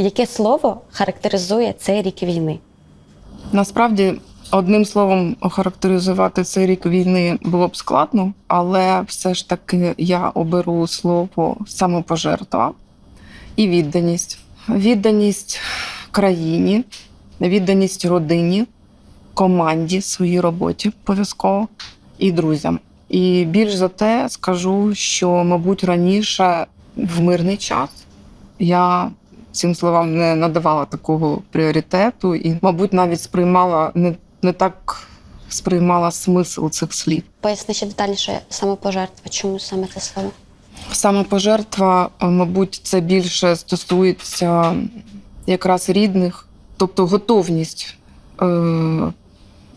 Яке слово характеризує цей рік війни? Насправді, одним словом, охарактеризувати цей рік війни було б складно, але все ж таки я оберу слово самопожертва і відданість. Відданість країні, відданість родині, команді, своїй роботі обов'язково і друзям. І більш за те скажу, що, мабуть, раніше в мирний час я цим словам не надавала такого пріоритету, і, мабуть, навіть сприймала не, не так сприймала смисл цих слів. Поясни ще детальніше самопожертва. Чому саме це слово? Самопожертва, е, мабуть, це більше стосується якраз рідних, тобто готовність е,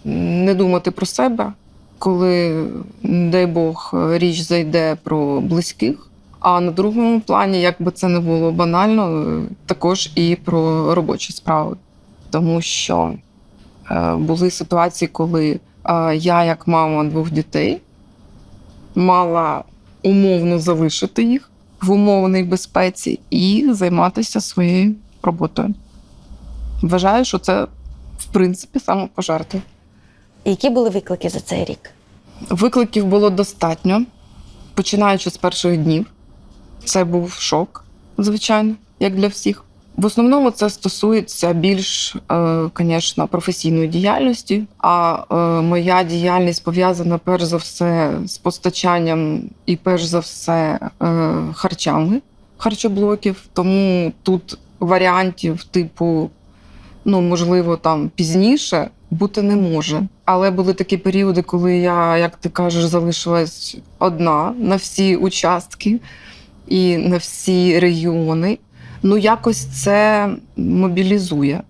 не думати про себе, коли, дай Бог, річ зайде про близьких. А на другому плані, як би це не було банально, е, також і про робочі справи. Тому що е, були ситуації, коли е, я, як мама двох дітей, мала умовно залишити їх в умовній безпеці і займатися своєю роботою. Вважаю, що це в принципі самопожертва. Які були виклики за цей рік? Викликів було достатньо, починаючи з перших днів. Це був шок, звичайно, як для всіх. В основному це стосується більш, е, звісно, професійної діяльності. А е, моя діяльність пов'язана перш за все з постачанням і перш за все е, харчами харчоблоків. Тому тут варіантів, типу, ну можливо, там пізніше бути не може. Але були такі періоди, коли я, як ти кажеш, залишилась одна на всі участки і на всі регіони. Ну, якось це мобілізує.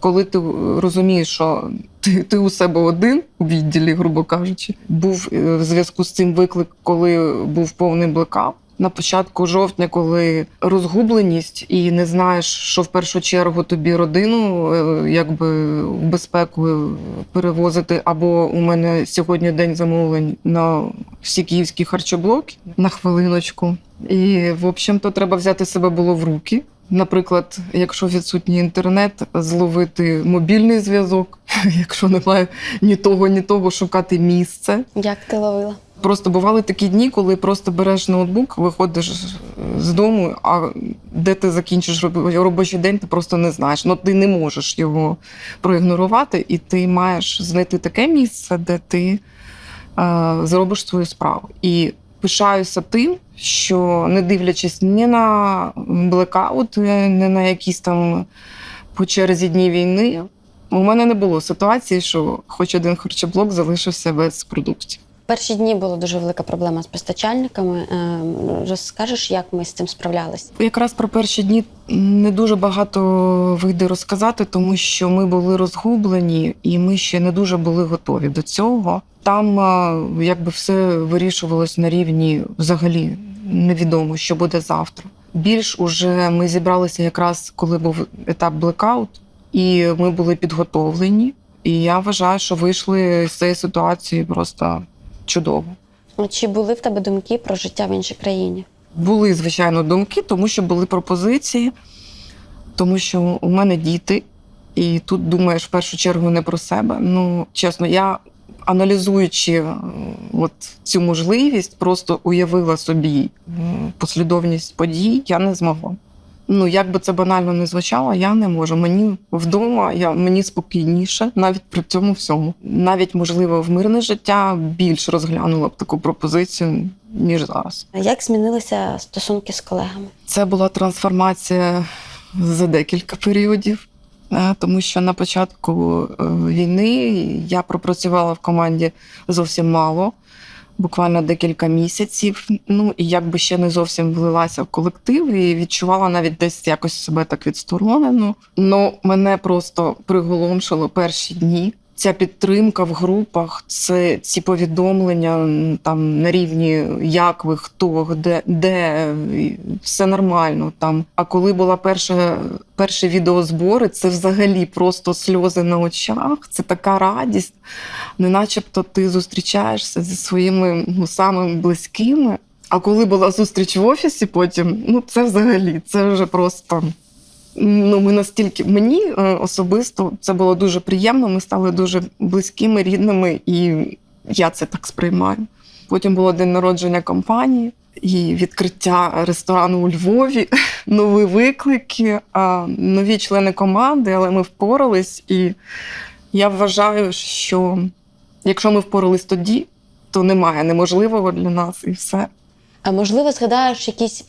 Коли ти розумієш, що ти, ти у себе один у відділі, грубо кажучи, був е, в зв'язку з цим виклик, коли був повний блекаут. На початку жовтня, коли розгубленість і не знаєш, що в першу чергу тобі родину е, якби в безпеку перевозити. Або у мене сьогодні день замовлень на всі київські харчоблоки на хвилиночку. І, в общем-то, треба взяти себе було в руки. Наприклад, якщо відсутній інтернет, зловити мобільний зв'язок, якщо немає ні того, ні того, шукати місце. Як ти ловила? Просто бували такі дні, коли просто береш ноутбук, виходиш з дому, а де ти закінчиш робочий день, ти просто не знаєш. Ну ти не можеш його проігнорувати, і ти маєш знайти таке місце, де ти е, зробиш свою справу. І пишаюся тим, що не дивлячись ні на блекаут, е, ні на якісь там по черзі дні війни, у мене не було ситуації, що хоч один харчоблок залишився без продуктів. Перші дні була дуже велика проблема з постачальниками. Ем, Розкажеш, як ми з цим справлялись? Якраз про перші дні не дуже багато вийде розказати, тому що ми були розгублені і ми ще не дуже були готові до цього. Там якби все вирішувалось на рівні взагалі невідомо, що буде завтра. Більш уже ми зібралися якраз коли був етап блекаут, і ми були підготовлені. І я вважаю, що вийшли з цієї ситуації просто чудово. Чи були в тебе думки про життя в іншій країні? Були, звичайно, думки, тому що були пропозиції, тому що у мене діти, і тут думаєш в першу чергу не про себе. Ну, чесно, я аналізуючи е, от цю можливість, просто уявила собі послідовність подій, я не змогла. Ну, як би це банально не звучало, я не можу. Мені вдома, я, мені спокійніше, навіть при цьому всьому. Навіть, можливо, в мирне життя більш розглянула б таку пропозицію, ніж зараз. А Як змінилися стосунки з колегами? Це була трансформація за декілька періодів, е, тому що на початку е, війни я пропрацювала в команді зовсім мало, буквально декілька місяців. Ну і якби ще не зовсім влилася в колектив і відчувала навіть десь якось себе так відсторонено. Ну мене просто приголомшило перші дні. Ця підтримка в групах, це ці повідомлення там на рівні як ви, хто, де, де все нормально там. А коли була перша перші відеозбори, це взагалі просто сльози на очах. Це така радість, не начебто ти зустрічаєшся зі своїми ну, самими близькими. А коли була зустріч в офісі, потім ну це взагалі це вже просто Ну, ми настільки мені е, особисто це було дуже приємно. Ми стали дуже близькими, рідними, і я це так сприймаю. Потім було день народження компанії і відкриття ресторану у Львові, нові виклики, нові члени команди, але ми впорались. І я вважаю, що якщо ми впорались тоді, то немає неможливого для нас і все. А можливо, згадаєш якийсь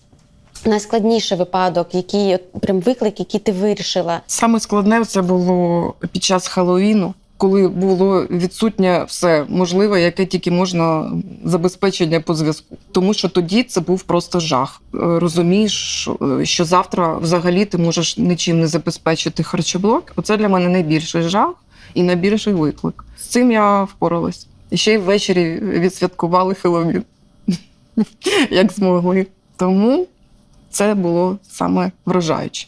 найскладніший випадок, який прям виклик, який ти вирішила. Саме складне це було під час Хеллоуіну, коли було відсутнє все можливе, яке тільки можна забезпечення по зв'язку. Тому що тоді це був просто жах. Е, Розумієш, е, що завтра взагалі ти можеш нічим не забезпечити харчоблок. Оце для мене найбільший жах і найбільший виклик. З цим я впоралась. І ще й ввечері відсвяткували Хеллоуін, як змогли. Тому це було саме вражаюче.